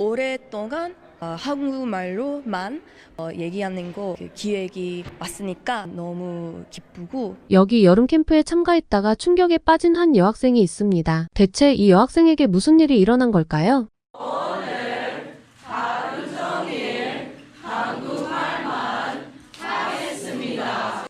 오랫동안 어, 한국말로만 어, 얘기하는 거그 기획이 왔으니까 너무 기쁘고 여기 여름 캠프에 참가했다가 충격에 빠진 한 여학생이 있습니다. 대체 이 여학생에게 무슨 일이 일어난 걸까요?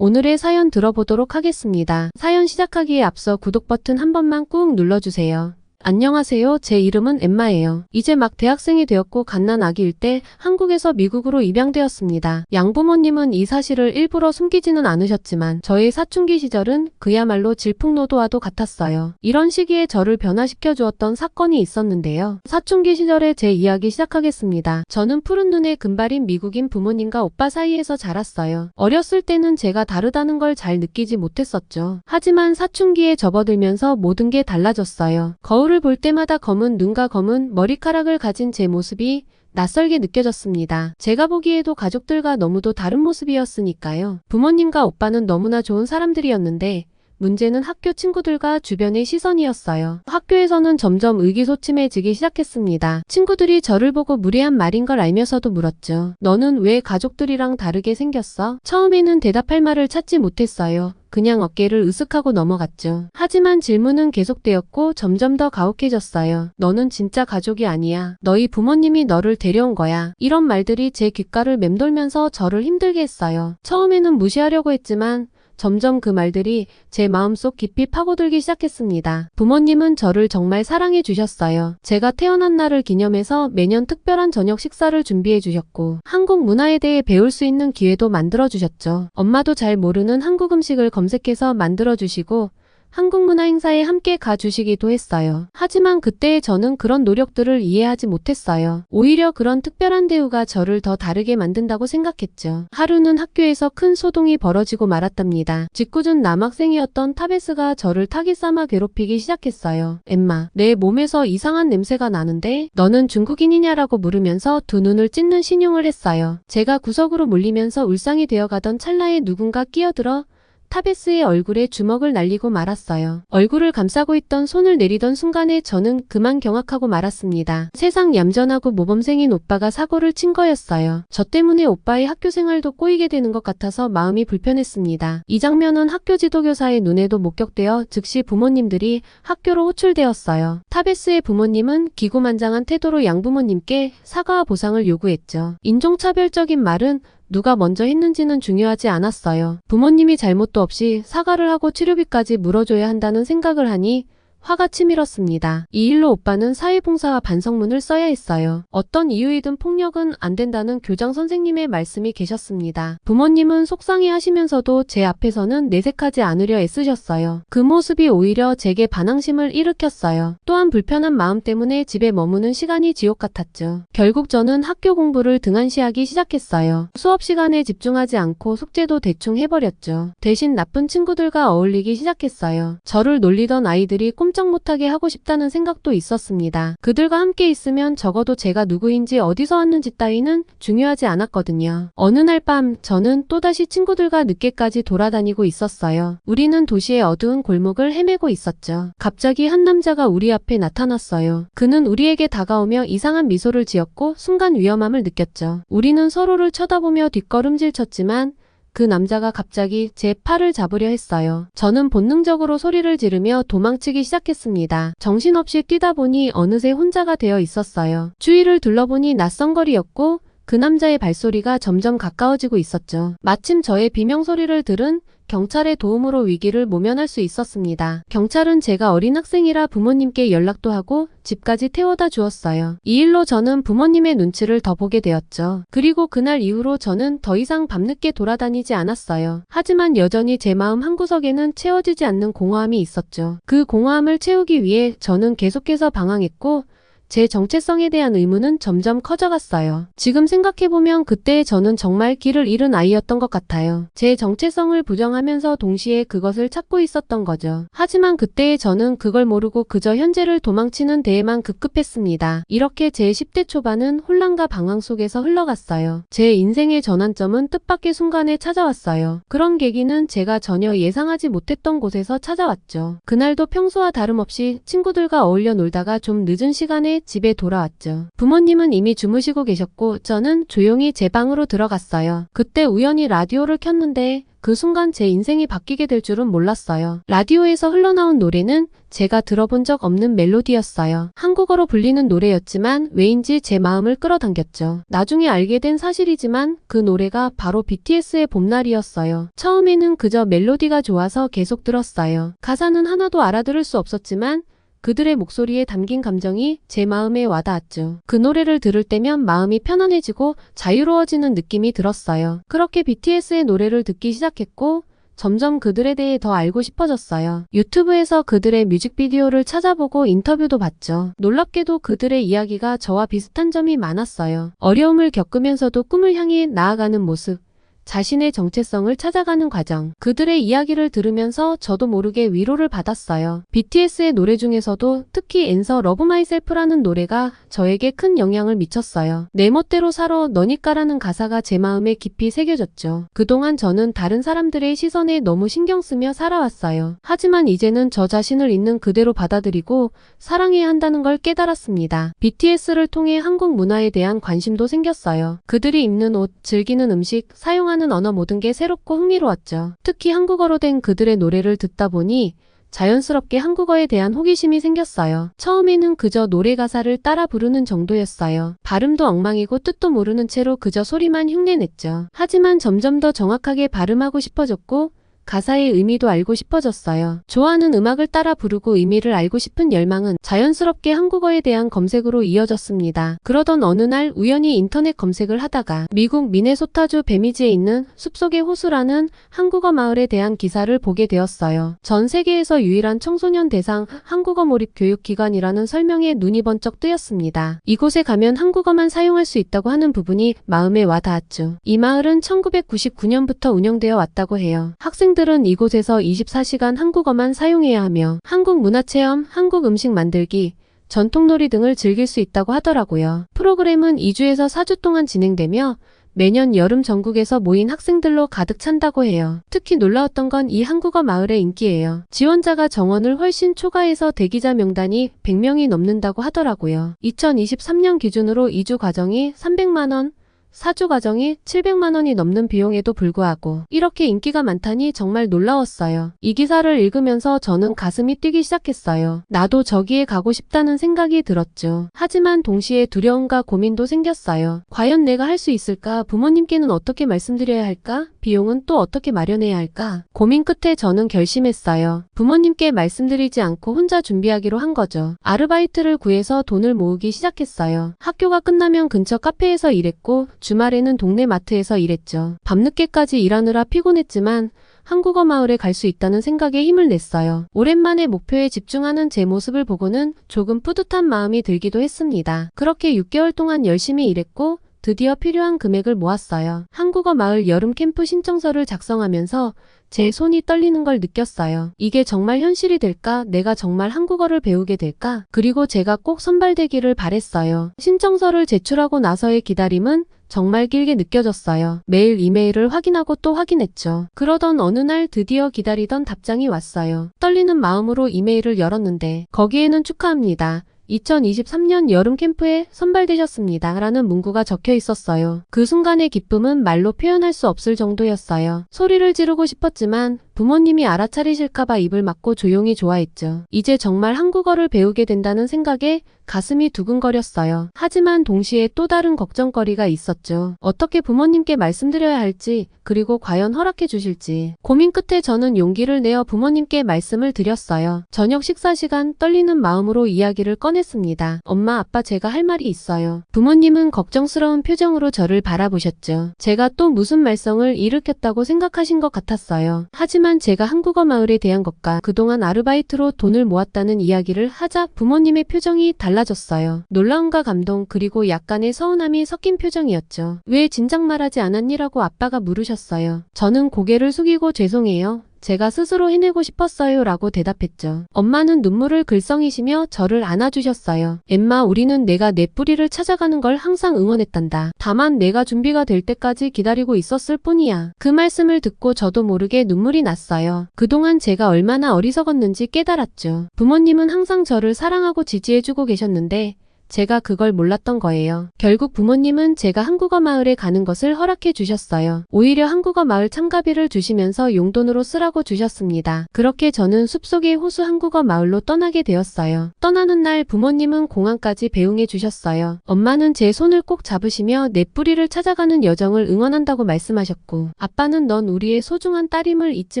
오늘의 사연 들어보도록 하겠습니다. 사연 시작하기에 앞서 구독 버튼 한 번만 꾹 눌러주세요. 안녕하세요. 제 이름은 엠마예요. 이제 막 대학생이 되었고 갓난 아기일 때 한국에서 미국으로 입양되었습니다. 양부모님은 이 사실을 일부러 숨기지는 않으셨지만 저의 사춘기 시절은 그야말로 질풍노도와도 같았어요. 이런 시기에 저를 변화시켜 주었던 사건이 있었는데요. 사춘기 시절의 제 이야기 시작하겠습니다. 저는 푸른 눈의 금발인 미국인 부모님과 오빠 사이에서 자랐어요. 어렸을 때는 제가 다르다는 걸 잘 느끼지 못했었죠. 하지만 사춘기에 접어들면서 모든 게 달라졌어요. 거울 을 볼 때마다 검은 눈과 검은 머리카락을 가진 제 모습이 낯설게 느껴졌습니다. 제가 보기에도 가족들과 너무도 다른 모습이었으니까요. 부모님과 오빠는 너무나 좋은 사람들이었는데 문제는 학교 친구들과 주변의 시선이었어요. 학교에서는 점점 의기소침해지기 시작했습니다. 친구들이 저를 보고 무례한 말인 걸 알면서도 물었죠. 너는 왜 가족들이랑 다르게 생겼어? 처음에는 대답할 말을 찾지 못했어요. 그냥 어깨를 으쓱하고 넘어갔죠. 하지만 질문은 계속되었고 점점 더 가혹해졌어요. 너는 진짜 가족이 아니야. 너희 부모님이 너를 데려온 거야. 이런 말들이 제 귓가를 맴돌면서 저를 힘들게 했어요. 처음에는 무시하려고 했지만 점점 그 말들이 제 마음속 깊이 파고들기 시작했습니다. 부모님은 저를 정말 사랑해 주셨어요. 제가 태어난 날을 기념해서 매년 특별한 저녁 식사를 준비해 주셨고 한국 문화에 대해 배울 수 있는 기회도 만들어 주셨죠. 엄마도 잘 모르는 한국 음식을 검색해서 만들어 주시고 한국 문화 행사에 함께 가주시기도 했어요. 하지만 그때의 저는 그런 노력들을 이해하지 못했어요. 오히려 그런 특별한 대우가 저를 더 다르게 만든다고 생각했죠. 하루는 학교에서 큰 소동이 벌어지고 말았답니다. 짓궂은 남학생이었던 타베스가 저를 타기 삼아 괴롭히기 시작했어요. 엠마, 내 몸에서 이상한 냄새가 나는데 너는 중국인이냐라고 물으면서 두 눈을 찢는 신용을 했어요. 제가 구석으로 몰리면서 울상이 되어가던 찰나에 누군가 끼어들어 타베스의 얼굴에 주먹을 날리고 말았어요. 얼굴을 감싸고 있던 손을 내리던 순간에 저는 그만 경악하고 말았습니다. 세상 얌전하고 모범생인 오빠가 사고를 친 거였어요. 저 때문에 오빠의 학교 생활도 꼬이게 되는 것 같아서 마음이 불편했습니다. 이 장면은 학교 지도교사의 눈에도 목격되어 즉시 부모님들이 학교로 호출되었어요. 타베스의 부모님은 기고만장한 태도로 양부모님께 사과와 보상을 요구했죠. 인종차별적인 말은 누가 먼저 했는지는 중요하지 않았어요. 부모님이 잘못도 없이 사과를 하고 치료비까지 물어줘야 한다는 생각을 하니 화가 치밀었습니다. 이 일로 오빠는 사회봉사와 반성문을 써야 했어요. 어떤 이유이든 폭력은 안 된다는 교장 선생님의 말씀이 계셨습니다. 부모님은 속상해 하시면서도 제 앞에서는 내색하지 않으려 애쓰셨어요. 그 모습이 오히려 제게 반항심을 일으켰어요. 또한 불편한 마음 때문에 집에 머무는 시간이 지옥 같았죠. 결국 저는 학교 공부를 등한시하기 시작했어요. 수업 시간에 집중하지 않고 숙제도 대충 해버렸죠. 대신 나쁜 친구들과 어울리기 시작했어요. 저를 놀리던 아이들이 꼼짝 못하게 하고 싶다는 생각도 있었습니다. 그들과 함께 있으면 적어도 제가 누구인지 어디서 왔는지 따위는 중요하지 않았거든요. 어느 날 밤 저는 또다시 친구들과 늦게까지 돌아다니고 있었어요. 우리는 도시의 어두운 골목을 헤매고 있었죠. 갑자기 한 남자가 우리 앞에 나타났어요. 그는 우리에게 다가오며 이상한 미소를 지었고 순간 위험함을 느꼈죠. 우리는 서로를 쳐다보며 뒷걸음질 쳤지만 그 남자가 갑자기 제 팔을 잡으려 했어요. 저는 본능적으로 소리를 지르며 도망치기 시작했습니다. 정신없이 뛰다 보니 어느새 혼자가 되어 있었어요. 주위를 둘러보니 낯선 거리였고 그 남자의 발소리가 점점 가까워지고 있었죠. 마침 저의 비명소리를 들은 경찰의 도움으로 위기를 모면할 수 있었습니다. 경찰은 제가 어린 학생이라 부모님께 연락도 하고 집까지 태워다 주었어요. 이 일로 저는 부모님의 눈치를 더 보게 되었죠. 그리고 그날 이후로 저는 더 이상 밤늦게 돌아다니지 않았어요. 하지만 여전히 제 마음 한구석에는 채워지지 않는 공허함이 있었죠. 그 공허함을 채우기 위해 저는 계속해서 방황했고 제 정체성에 대한 의문은 점점 커져갔어요. 지금 생각해보면 그때 저는 정말 길을 잃은 아이였던 것 같아요. 제 정체성을 부정하면서 동시에 그것을 찾고 있었던 거죠. 하지만 그때의 저는 그걸 모르고 그저 현재를 도망치는 데에만 급급했습니다. 이렇게 제 10대 초반은 혼란과 방황 속에서 흘러갔어요. 제 인생의 전환점은 뜻밖의 순간에 찾아왔어요. 그런 계기는 제가 전혀 예상하지 못했던 곳에서 찾아왔죠. 그날도 평소와 다름없이 친구들과 어울려 놀다가 좀 늦은 시간에 집에 돌아왔죠. 부모님은 이미 주무시고 계셨고 저는 조용히 제 방으로 들어갔어요. 그때 우연히 라디오를 켰는데 그 순간 제 인생이 바뀌게 될 줄은 몰랐어요. 라디오에서 흘러나온 노래는 제가 들어본 적 없는 멜로디였어요. 한국어로 불리는 노래였지만 왜인지 제 마음을 끌어당겼죠. 나중에 알게 된 사실이지만 그 노래가 바로 BTS의 봄날이었어요. 처음에는 그저 멜로디가 좋아서 계속 들었어요. 가사는 하나도 알아들을 수 없었지만 그들의 목소리에 담긴 감정이 제 마음에 와닿았죠. 그 노래를 들을 때면 마음이 편안해지고 자유로워지는 느낌이 들었어요. 그렇게 BTS의 노래를 듣기 시작했고 점점 그들에 대해 더 알고 싶어졌어요. 유튜브에서 그들의 뮤직비디오를 찾아보고 인터뷰도 봤죠. 놀랍게도 그들의 이야기가 저와 비슷한 점이 많았어요. 어려움을 겪으면서도 꿈을 향해 나아가는 모습. 자신의 정체성을 찾아가는 과정. 그들의 이야기를 들으면서 저도 모르게 위로를 받았어요. BTS의 노래 중에서도 특히 앤서 러브 마이셀프라는 노래가 저에게 큰 영향을 미쳤어요. 내 멋대로 살아 너니까라는 가사가 제 마음에 깊이 새겨졌죠. 그동안 저는 다른 사람들의 시선에 너무 신경 쓰며 살아왔어요. 하지만 이제는 저 자신을 있는 그대로 받아들이고 사랑해야 한다는 걸 깨달았습니다. BTS를 통해 한국 문화에 대한 관심도 생겼어요. 그들이 입는 옷, 즐기는 음식, 사용하는 언어 모든 게 새롭고 흥미로웠죠. 특히 한국어로 된 그들의 노래를 듣다 보니 자연스럽게 한국어에 대한 호기심이 생겼어요. 처음에는 그저 노래 가사를 따라 부르는 정도였어요. 발음도 엉망이고 뜻도 모르는 채로 그저 소리만 흉내냈죠. 하지만 점점 더 정확하게 발음하고 싶어졌고 가사의 의미도 알고 싶어졌어요. 좋아하는 음악을 따라 부르고 의미를 알고 싶은 열망은 자연스럽게 한국어에 대한 검색으로 이어졌습니다. 그러던 어느 날 우연히 인터넷 검색을 하다가 미국 미네소타주 베미지에 있는 숲속의 호수라는 한국어 마을에 대한 기사를 보게 되었어요. 전 세계에서 유일한 청소년 대상 한국어 몰입 교육기관이라는 설명에 눈이 번쩍 뜨였습니다. 이곳에 가면 한국어만 사용할 수 있다고 하는 부분이 마음에 와 닿았죠. 이 마을은 1999년부터 운영되어 왔다고 해요. 학생 들은 이곳에서 24시간 한국어만 사용해야 하며 한국 문화체험, 한국 음식 만들기, 전통놀이 등을 즐길 수 있다고 하더라고요. 프로그램은 2주에서 4주 동안 진행되며 매년 여름 전국에서 모인 학생들로 가득 찬다고 해요. 특히 놀라웠던 건 이 한국어 마을의 인기예요. 지원자가 정원을 훨씬 초과해서 대기자 명단이 100명이 넘는다고 하더라고요. 2023년 기준으로 2주 과정이 300만원, 4주 과정이 700만 원이 넘는 비용에도 불구하고 이렇게 인기가 많다니 정말 놀라웠어요. 이 기사를 읽으면서 저는 가슴이 뛰기 시작했어요. 나도 저기에 가고 싶다는 생각이 들었죠. 하지만 동시에 두려움과 고민도 생겼어요. 과연 내가 할 수 있을까? 부모님께는 어떻게 말씀드려야 할까? 비용은 또 어떻게 마련해야 할까? 고민 끝에 저는 결심했어요. 부모님께 말씀드리지 않고 혼자 준비하기로 한 거죠. 아르바이트를 구해서 돈을 모으기 시작했어요. 학교가 끝나면 근처 카페에서 일했고 주말에는 동네 마트에서 일했죠. 밤늦게까지 일하느라 피곤했지만 한국어 마을에 갈 수 있다는 생각에 힘을 냈어요. 오랜만에 목표에 집중하는 제 모습을 보고는 조금 뿌듯한 마음이 들기도 했습니다. 그렇게 6개월 동안 열심히 일했고 드디어 필요한 금액을 모았어요. 한국어 마을 여름 캠프 신청서를 작성하면서 제 손이 떨리는 걸 느꼈어요. 이게 정말 현실이 될까? 내가 정말 한국어를 배우게 될까? 그리고 제가 꼭 선발되기를 바랬어요. 신청서를 제출하고 나서의 기다림은 정말 길게 느껴졌어요. 매일 이메일을 확인하고 또 확인했죠. 그러던 어느 날 드디어 기다리던 답장이 왔어요. 떨리는 마음으로 이메일을 열었는데 거기에는 축하합니다. 2023년 여름 캠프에 선발되셨습니다. 라는 문구가 적혀 있었어요. 그 순간의 기쁨은 말로 표현할 수 없을 정도였어요. 소리를 지르고 싶었지만 부모님이 알아차리실까봐 입을 막고 조용히 좋아했죠. 이제 정말 한국어를 배우게 된다는 생각에 가슴이 두근거렸어요. 하지만 동시에 또 다른 걱정거리가 있었죠. 어떻게 부모님께 말씀드려야 할지, 그리고 과연 허락해 주실지. 고민 끝에 저는 용기를 내어 부모님께 말씀을 드렸어요. 저녁 식사 시간 떨리는 마음으로 이야기를 꺼냈습니다. 엄마, 아빠 제가 할 말이 있어요. 부모님은 걱정스러운 표정으로 저를 바라보셨죠. 제가 또 무슨 말썽을 일으켰다고 생각하신 것 같았어요. 하지만 제가 한국어 마을에 대한 것과 그동안 아르바이트로 돈을 모았다는 이야기를 하자 부모님의 표정이 달라졌어요. 놀라움과 감동 그리고 약간의 서운함이 섞인 표정이었죠. 왜 진작 말하지 않았니라고 아빠가 물으셨어요. 저는 고개를 숙이고 죄송해요. 제가 스스로 해내고 싶었어요 라고 대답했죠. 엄마는 눈물을 글썽이시며 저를 안아주셨어요. 엠마 우리는 내가 내 뿌리를 찾아가는 걸 항상 응원했단다. 다만 내가 준비가 될 때까지 기다리고 있었을 뿐이야. 그 말씀을 듣고 저도 모르게 눈물이 났어요. 그동안 제가 얼마나 어리석었는지 깨달았죠. 부모님은 항상 저를 사랑하고 지지해주고 계셨는데 제가 그걸 몰랐던 거예요. 결국 부모님은 제가 한국어 마을에 가는 것을 허락해 주셨어요. 오히려 한국어 마을 참가비를 주시면서 용돈으로 쓰라고 주셨습니다. 그렇게 저는 숲속의 호수 한국어 마을로 떠나게 되었어요. 떠나는 날 부모님은 공항까지 배웅해 주셨어요. 엄마는 제 손을 꼭 잡으시며 내 뿌리를 찾아가는 여정을 응원한다고 말씀하셨고 아빠는 넌 우리의 소중한 딸임을 잊지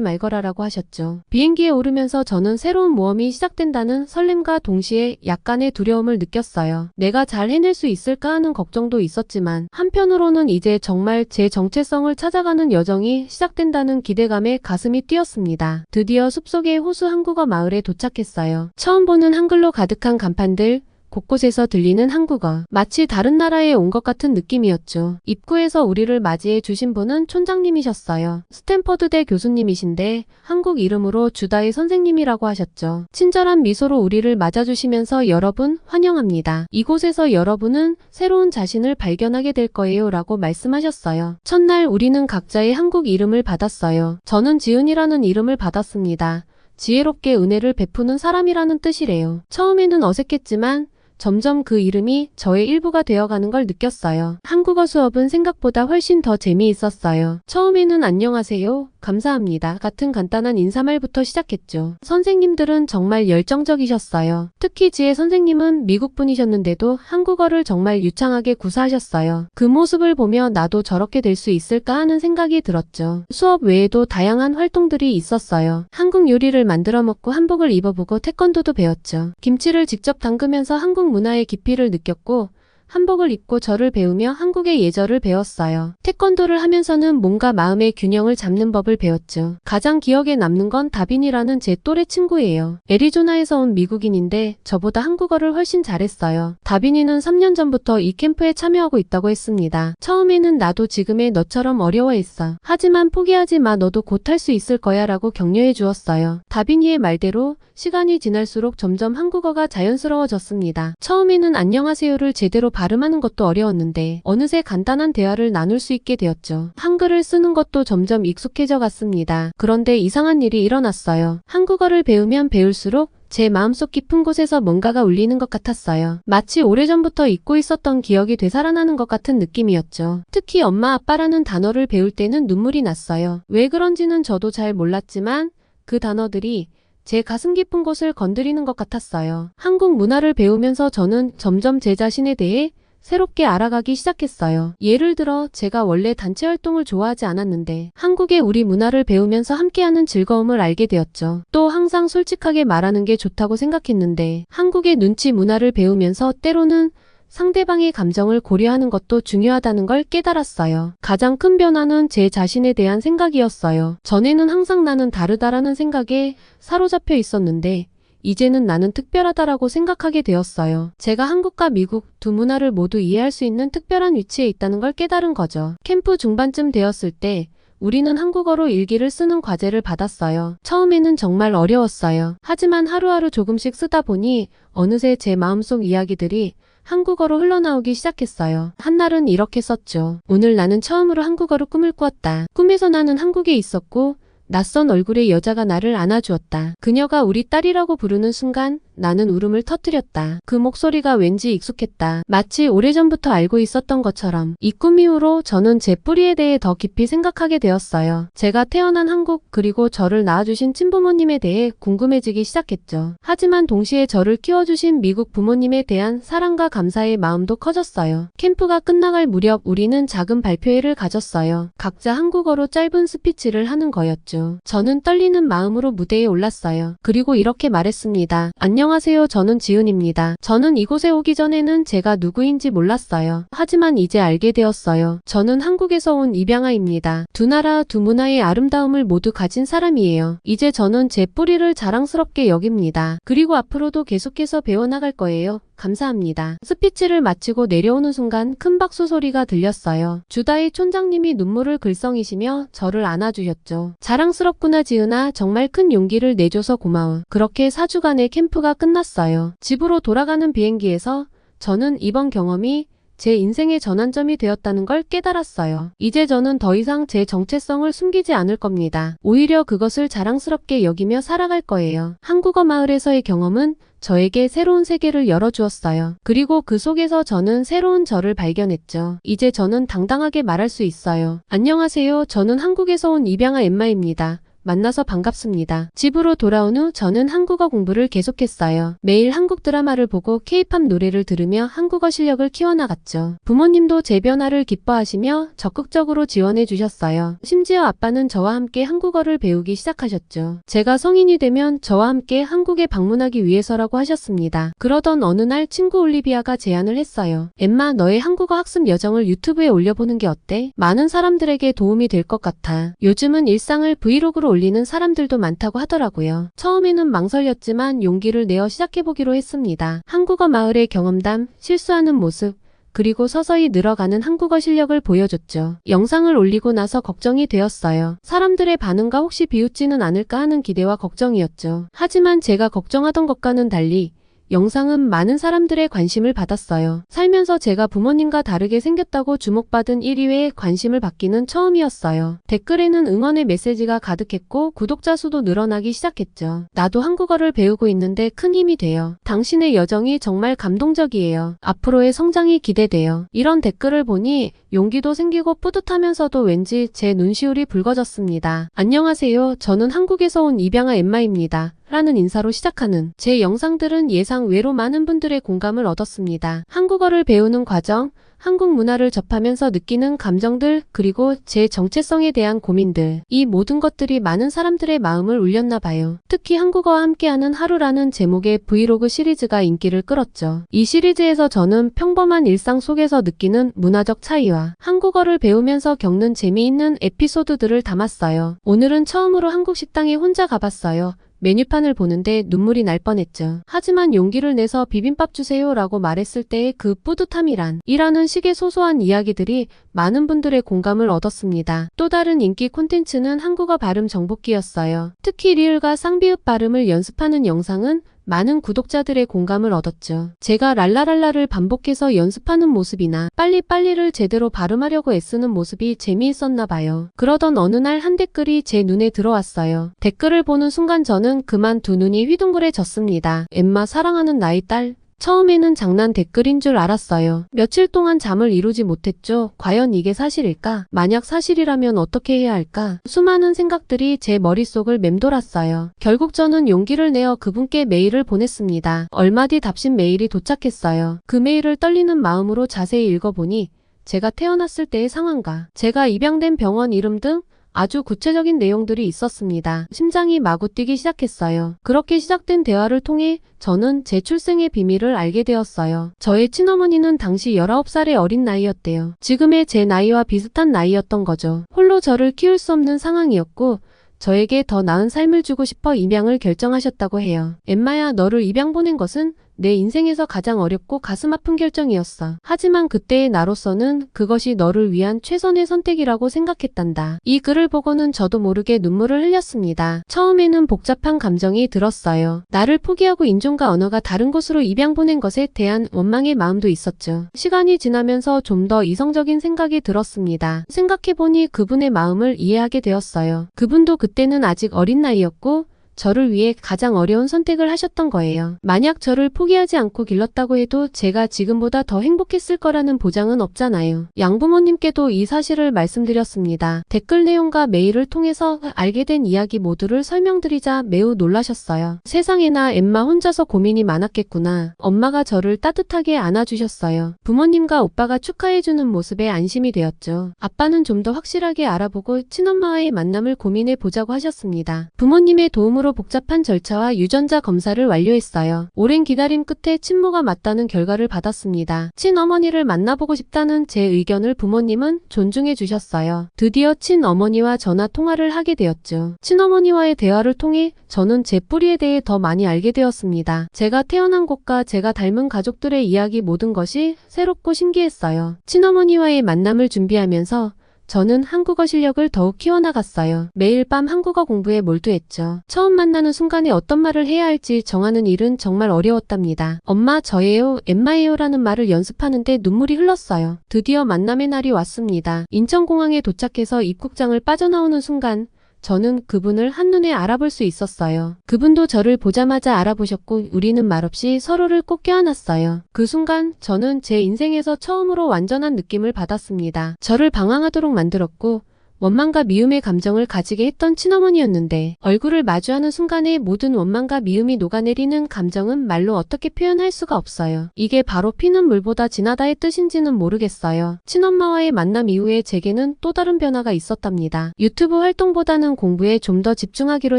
말거라라고 하셨죠. 비행기에 오르면서 저는 새로운 모험이 시작된다는 설렘과 동시에 약간의 두려움을 느꼈어요. 내가 잘 해낼 수 있을까 하는 걱정도 있었지만 한편으로는 이제 정말 제 정체성을 찾아가는 여정이 시작된다는 기대감에 가슴이 뛰었습니다. 드디어 숲속의 호수 한국어 마을에 도착했어요. 처음 보는 한글로 가득한 간판들, 곳곳에서 들리는 한국어. 마치 다른 나라에 온 것 같은 느낌이었죠. 입구에서 우리를 맞이해 주신 분은 촌장님이셨어요. 스탠퍼드대 교수님이신데 한국 이름으로 주다의 선생님이라고 하셨죠. 친절한 미소로 우리를 맞아주시면서 여러분 환영합니다. 이곳에서 여러분은 새로운 자신을 발견하게 될 거예요 라고 말씀하셨어요. 첫날 우리는 각자의 한국 이름을 받았어요. 저는 지은이라는 이름을 받았습니다. 지혜롭게 은혜를 베푸는 사람이라는 뜻이래요. 처음에는 어색했지만 점점 그 이름이 저의 일부가 되어가는 걸 느꼈어요. 한국어 수업은 생각보다 훨씬 더 재미있었어요. 처음에는 안녕하세요, 감사합니다 같은 간단한 인사말부터 시작했죠. 선생님들은 정말 열정적이셨어요. 특히 지혜 선생님은 미국 분이셨는데도 한국어를 정말 유창하게 구사하셨어요. 그 모습을 보며 나도 저렇게 될 수 있을까 하는 생각이 들었죠. 수업 외에도 다양한 활동들이 있었어요. 한국 요리를 만들어 먹고 한복을 입어보고 태권도도 배웠죠. 김치를 직접 담그면서 한국 문화의 깊이를 느꼈고 한복을 입고 절을 배우며 한국의 예절을 배웠어요. 태권도를 하면서는 몸과 마음의 균형을 잡는 법을 배웠죠. 가장 기억에 남는 건 다빈이라는 제 또래 친구예요. 애리조나에서 온 미국인인데 저보다 한국어를 훨씬 잘했어요. 다빈이는 3년 전부터 이 캠프에 참여하고 있다고 했습니다. 처음에는 나도 지금의 너처럼 어려워했어. 하지만 포기하지 마 너도 곧 할 수 있을 거야 라고 격려해 주었어요. 다빈이의 말대로 시간이 지날수록 점점 한국어가 자연스러워졌습니다. 처음에는 안녕하세요를 제대로 발음하는 것도 어려웠는데 어느새 간단한 대화를 나눌 수 있게 되었죠. 한글을 쓰는 것도 점점 익숙해져 갔습니다. 그런데 이상한 일이 일어났어요. 한국어를 배우면 배울수록 제 마음속 깊은 곳에서 뭔가가 울리는 것 같았어요. 마치 오래전부터 잊고 있었던 기억이 되살아나는 것 같은 느낌이었죠. 특히 엄마 아빠라는 단어를 배울 때는 눈물이 났어요. 왜 그런지는 저도 잘 몰랐지만 그 단어들이 제 가슴 깊은 곳을 건드리는 것 같았어요. 한국 문화를 배우면서 저는 점점 제 자신에 대해 새롭게 알아가기 시작했어요. 예를 들어 제가 원래 단체 활동을 좋아하지 않았는데 한국의 우리 문화를 배우면서 함께하는 즐거움을 알게 되었죠. 또 항상 솔직하게 말하는 게 좋다고 생각했는데 한국의 눈치 문화를 배우면서 때로는 상대방의 감정을 고려하는 것도 중요하다는 걸 깨달았어요. 가장 큰 변화는 제 자신에 대한 생각이었어요. 전에는 항상 나는 다르다라는 생각에 사로잡혀 있었는데 이제는 나는 특별하다라고 생각하게 되었어요. 제가 한국과 미국 두 문화를 모두 이해할 수 있는 특별한 위치에 있다는 걸 깨달은 거죠. 캠프 중반쯤 되었을 때 우리는 한국어로 일기를 쓰는 과제를 받았어요. 처음에는 정말 어려웠어요. 하지만 하루하루 조금씩 쓰다 보니 어느새 제 마음속 이야기들이 한국어로 흘러나오기 시작했어요. 한날은 이렇게 썼죠. 오늘 나는 처음으로 한국어로 꿈을 꾸었다. 꿈에서 나는 한국에 있었고 낯선 얼굴의 여자가 나를 안아주었다. 그녀가 우리 딸이라고 부르는 순간 나는 울음을 터뜨렸다. 그 목소리가 왠지 익숙했다. 마치 오래전부터 알고 있었던 것처럼. 이 꿈 이후로 저는 제 뿌리에 대해 더 깊이 생각하게 되었어요. 제가 태어난 한국 그리고 저를 낳아주신 친부모님에 대해 궁금해지기 시작했죠. 하지만 동시에 저를 키워주신 미국 부모님에 대한 사랑과 감사의 마음도 커졌어요. 캠프가 끝나갈 무렵 우리는 작은 발표회를 가졌어요. 각자 한국어로 짧은 스피치를 하는 거였죠. 저는 떨리는 마음으로 무대에 올랐어요. 그리고 이렇게 말했습니다. 안녕 하세요. 저는 지은입니다. 저는 이곳에 오기 전에는 제가 누구인지 몰랐어요. 하지만 이제 알게 되었어요. 저는 한국에서 온 입양아입니다. 두 나라 두 문화의 아름다움을 모두 가진 사람이에요. 이제 저는 제 뿌리를 자랑스럽게 여깁니다. 그리고 앞으로도 계속해서 배워나갈 거예요. 감사합니다. 스피치를 마치고 내려오는 순간 큰 박수 소리가 들렸어요. 주다의 촌장님이 눈물을 글썽이시며 저를 안아주셨죠. 자랑스럽구나 지은아 정말 큰 용기를 내줘서 고마워. 그렇게 4주간의 캠프가 끝났어요. 집으로 돌아가는 비행기에서 저는 이번 경험이 제 인생의 전환점이 되었다는 걸 깨달았어요. 이제 저는 더 이상 제 정체성을 숨기지 않을 겁니다. 오히려 그것을 자랑스럽게 여기며 살아갈 거예요. 한국어 마을에서의 경험은 저에게 새로운 세계를 열어주었어요. 그리고 그 속에서 저는 새로운 저를 발견했죠. 이제 저는 당당하게 말할 수 있어요. 안녕하세요. 저는 한국에서 온 입양아 엠마입니다. 만나서 반갑습니다. 집으로 돌아온 후 저는 한국어 공부를 계속했어요. 매일 한국 드라마를 보고 케이팝 노래를 들으며 한국어 실력을 키워나갔죠. 부모님도 제 변화를 기뻐하시며 적극적으로 지원해 주셨어요. 심지어 아빠는 저와 함께 한국어를 배우기 시작하셨죠. 제가 성인이 되면 저와 함께 한국에 방문하기 위해서라고 하셨습니다. 그러던 어느 날 친구 올리비아가 제안을 했어요. 엠마 너의 한국어 학습 여정을 유튜브에 올려보는 게 어때? 많은 사람들에게 도움이 될 것 같아. 요즘은 일상을 브이로그로 올 리는 사람들도 많다고 하더라고요. 처음에는 망설였지만 용기를 내어 시작해보기로 했습니다. 한국어 마을의 경험담, 실수하는 모습, 그리고 서서히 늘어가는 한국어 실력을 보여줬죠. 영상을 올리고 나서 걱정이 되었어요. 사람들의 반응과 혹시 비웃지는 않을까 하는 기대와 걱정이었죠. 하지만 제가 걱정하던 것과는 달리 영상은 많은 사람들의 관심을 받았어요. 살면서 제가 부모님과 다르게 생겼다고 주목받은 1위에 관심을 받기는 처음이었어요. 댓글에는 응원의 메시지가 가득했고 구독자 수도 늘어나기 시작했죠. 나도 한국어를 배우고 있는데 큰 힘이 돼요. 당신의 여정이 정말 감동적이에요. 앞으로의 성장이 기대돼요. 이런 댓글을 보니 용기도 생기고 뿌듯하면서도 왠지 제 눈시울이 붉어졌습니다. 안녕하세요. 저는 한국에서 온 입양아 엠마입니다. 라는 인사로 시작하는 제 영상들은 예상 외로 많은 분들의 공감을 얻었습니다. 한국어를 배우는 과정, 한국 문화를 접하면서 느끼는 감정들, 그리고 제 정체성에 대한 고민들, 이 모든 것들이 많은 사람들의 마음을 울렸나 봐요. 특히 한국어와 함께하는 하루라는 제목의 브이로그 시리즈가 인기를 끌었죠. 이 시리즈에서 저는 평범한 일상 속에서 느끼는 문화적 차이와 한국어를 배우면서 겪는 재미있는 에피소드들을 담았어요. 오늘은 처음으로 한국 식당에 혼자 가봤어요. 메뉴판을 보는데 눈물이 날 뻔했죠. 하지만 용기를 내서 비빔밥 주세요 라고 말했을 때의 그 뿌듯함이란 이라는 식의 소소한 이야기들이 많은 분들의 공감을 얻었습니다. 또 다른 인기 콘텐츠는 한국어 발음 정복기였어요. 특히 리을과 쌍비읍 발음을 연습하는 영상은 많은 구독자들의 공감을 얻었죠. 제가 랄라랄라를 반복해서 연습하는 모습이나 빨리빨리를 제대로 발음하려고 애쓰는 모습이 재미있었나 봐요. 그러던 어느 날 한 댓글이 제 눈에 들어왔어요. 댓글을 보는 순간 저는 그만 두 눈이 휘둥그레졌습니다. 엠마 사랑하는 나의 딸, 처음에는 장난 댓글인 줄 알았어요. 며칠 동안 잠을 이루지 못했죠. 과연 이게 사실일까? 만약 사실이라면 어떻게 해야 할까? 수많은 생각들이 제 머릿속을 맴돌았어요. 결국 저는 용기를 내어 그분께 메일을 보냈습니다. 얼마 뒤 답신 메일이 도착했어요. 그 메일을 떨리는 마음으로 자세히 읽어보니 제가 태어났을 때의 상황과 제가 입양된 병원 이름 등 아주 구체적인 내용들이 있었습니다. 심장이 마구 뛰기 시작했어요. 그렇게 시작된 대화를 통해 저는 제 출생의 비밀을 알게 되었어요. 저의 친어머니는 당시 19살의 어린 나이였대요. 지금의 제 나이와 비슷한 나이였던 거죠. 홀로 저를 키울 수 없는 상황이었고 저에게 더 나은 삶을 주고 싶어 입양을 결정하셨다고 해요. 엠마야 너를 입양 보낸 것은 내 인생에서 가장 어렵고 가슴 아픈 결정이었어. 하지만 그때의 나로서는 그것이 너를 위한 최선의 선택이라고 생각했단다. 이 글을 보고는 저도 모르게 눈물을 흘렸습니다. 처음에는 복잡한 감정이 들었어요. 나를 포기하고 인종과 언어가 다른 곳으로 입양 보낸 것에 대한 원망의 마음도 있었죠. 시간이 지나면서 좀 더 이성적인 생각이 들었습니다. 생각해보니 그분의 마음을 이해하게 되었어요. 그분도 그때는 아직 어린 나이였고 저를 위해 가장 어려운 선택을 하셨던 거예요. 만약 저를 포기하지 않고 길렀다고 해도 제가 지금보다 더 행복했을 거라는 보장은 없잖아요. 양부모님께도 이 사실을 말씀드렸습니다. 댓글 내용과 메일을 통해서 알게 된 이야기 모두를 설명드리자 매우 놀라셨어요. 세상에나 엠마 혼자서 고민이 많았겠구나. 엄마가 저를 따뜻하게 안아주셨어요. 부모님과 오빠가 축하해주는 모습에 안심이 되었죠. 아빠는 좀 더 확실하게 알아보고 친엄마와의 만남을 고민해 보자고 하셨습니다. 부모님의 도움으로 복잡한 절차와 유전자 검사를 완료했어요. 오랜 기다림 끝에 친모가 맞다는 결과를 받았습니다. 친어머니를 만나보고 싶다는 제 의견을 부모님은 존중해 주셨어요. 드디어 친어머니와 전화 통화를 하게 되었죠. 친어머니와의 대화를 통해 저는 제 뿌리에 대해 더 많이 알게 되었습니다. 제가 태어난 곳과 제가 닮은 가족들의 이야기 모든 것이 새롭고 신기했어요. 친어머니와의 만남을 준비하면서 저는 한국어 실력을 더욱 키워나갔어요. 매일 밤 한국어 공부에 몰두했죠. 처음 만나는 순간에 어떤 말을 해야 할지 정하는 일은 정말 어려웠답니다. 엄마 저예요, 엠마예요라는 말을 연습하는데 눈물이 흘렀어요. 드디어 만남의 날이 왔습니다. 인천공항에 도착해서 입국장을 빠져나오는 순간 저는 그분을 한눈에 알아볼 수 있었어요. 그분도 저를 보자마자 알아보셨고 우리는 말없이 서로를 꼭 껴안았어요. 그 순간 저는 제 인생에서 처음으로 완전한 느낌을 받았습니다. 저를 방황하도록 만들었고 원망과 미움의 감정을 가지게 했던 친어머니였는데 얼굴을 마주하는 순간에 모든 원망과 미움이 녹아내리는 감정은 말로 어떻게 표현할 수가 없어요. 이게 바로 피는 물보다 진하다의 뜻인지는 모르겠어요. 친엄마와의 만남 이후에 제게는 또 다른 변화가 있었답니다. 유튜브 활동보다는 공부에 좀 더 집중하기로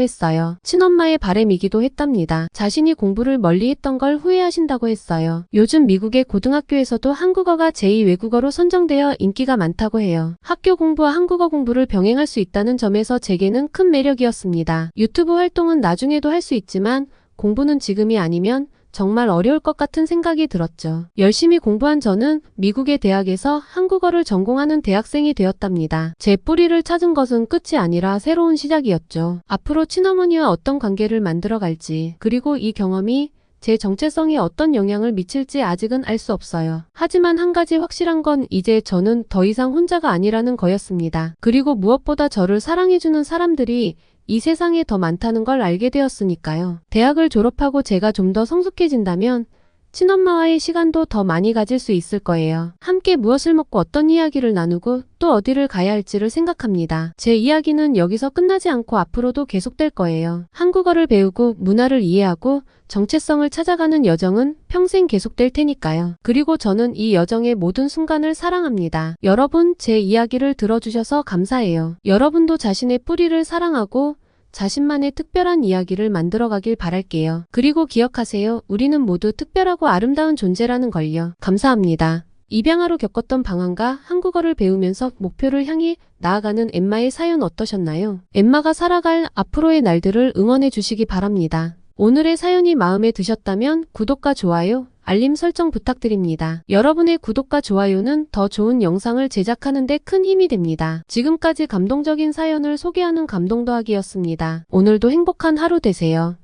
했어요. 친엄마의 바램이기도 했답니다. 자신이 공부를 멀리 했던 걸 후회하신다고 했어요. 요즘 미국의 고등학교에서도 한국어가 제2 외국어로 선정되어 인기가 많다고 해요. 학교 공부와 한국어 공부 를 병행할 수 있다는 점에서 제게는 큰 매력이었습니다. 유튜브 활동은 나중에도 할 수 있지만 공부는 지금이 아니면 정말 어려울 것 같은 생각이 들었죠. 열심히 공부한 저는 미국의 대학에서 한국어를 전공하는 대학생이 되었답니다. 제 뿌리를 찾은 것은 끝이 아니라 새로운 시작이었죠. 앞으로 친어머니와 어떤 관계를 만들어 갈지, 그리고 이 경험이 제 정체성에 어떤 영향을 미칠지 아직은 알 수 없어요. 하지만 한 가지 확실한 건 이제 저는 더 이상 혼자가 아니라는 거였습니다. 그리고 무엇보다 저를 사랑해주는 사람들이 이 세상에 더 많다는 걸 알게 되었으니까요. 대학을 졸업하고 제가 좀 더 성숙해진다면 친엄마와의 시간도 더 많이 가질 수 있을 거예요. 함께 무엇을 먹고 어떤 이야기를 나누고 또 어디를 가야 할지를 생각합니다. 제 이야기는 여기서 끝나지 않고 앞으로도 계속될 거예요. 한국어를 배우고 문화를 이해하고 정체성을 찾아가는 여정은 평생 계속될 테니까요. 그리고 저는 이 여정의 모든 순간을 사랑합니다. 여러분, 제 이야기를 들어주셔서 감사해요. 여러분도 자신의 뿌리를 사랑하고 자신만의 특별한 이야기를 만들어가길 바랄게요. 그리고 기억하세요. 우리는 모두 특별하고 아름다운 존재라는 걸요. 감사합니다. 입양아로 겪었던 방황과 한국어를 배우면서 목표를 향해 나아가는 엠마의 사연 어떠셨나요? 엠마가 살아갈 앞으로의 날들을 응원해 주시기 바랍니다. 오늘의 사연이 마음에 드셨다면 구독과 좋아요, 알림 설정 부탁드립니다. 여러분의 구독과 좋아요는 더 좋은 영상을 제작하는 데 큰 힘이 됩니다. 지금까지 감동적인 사연을 소개하는 감동 더하기였습니다. 오늘도 행복한 하루 되세요.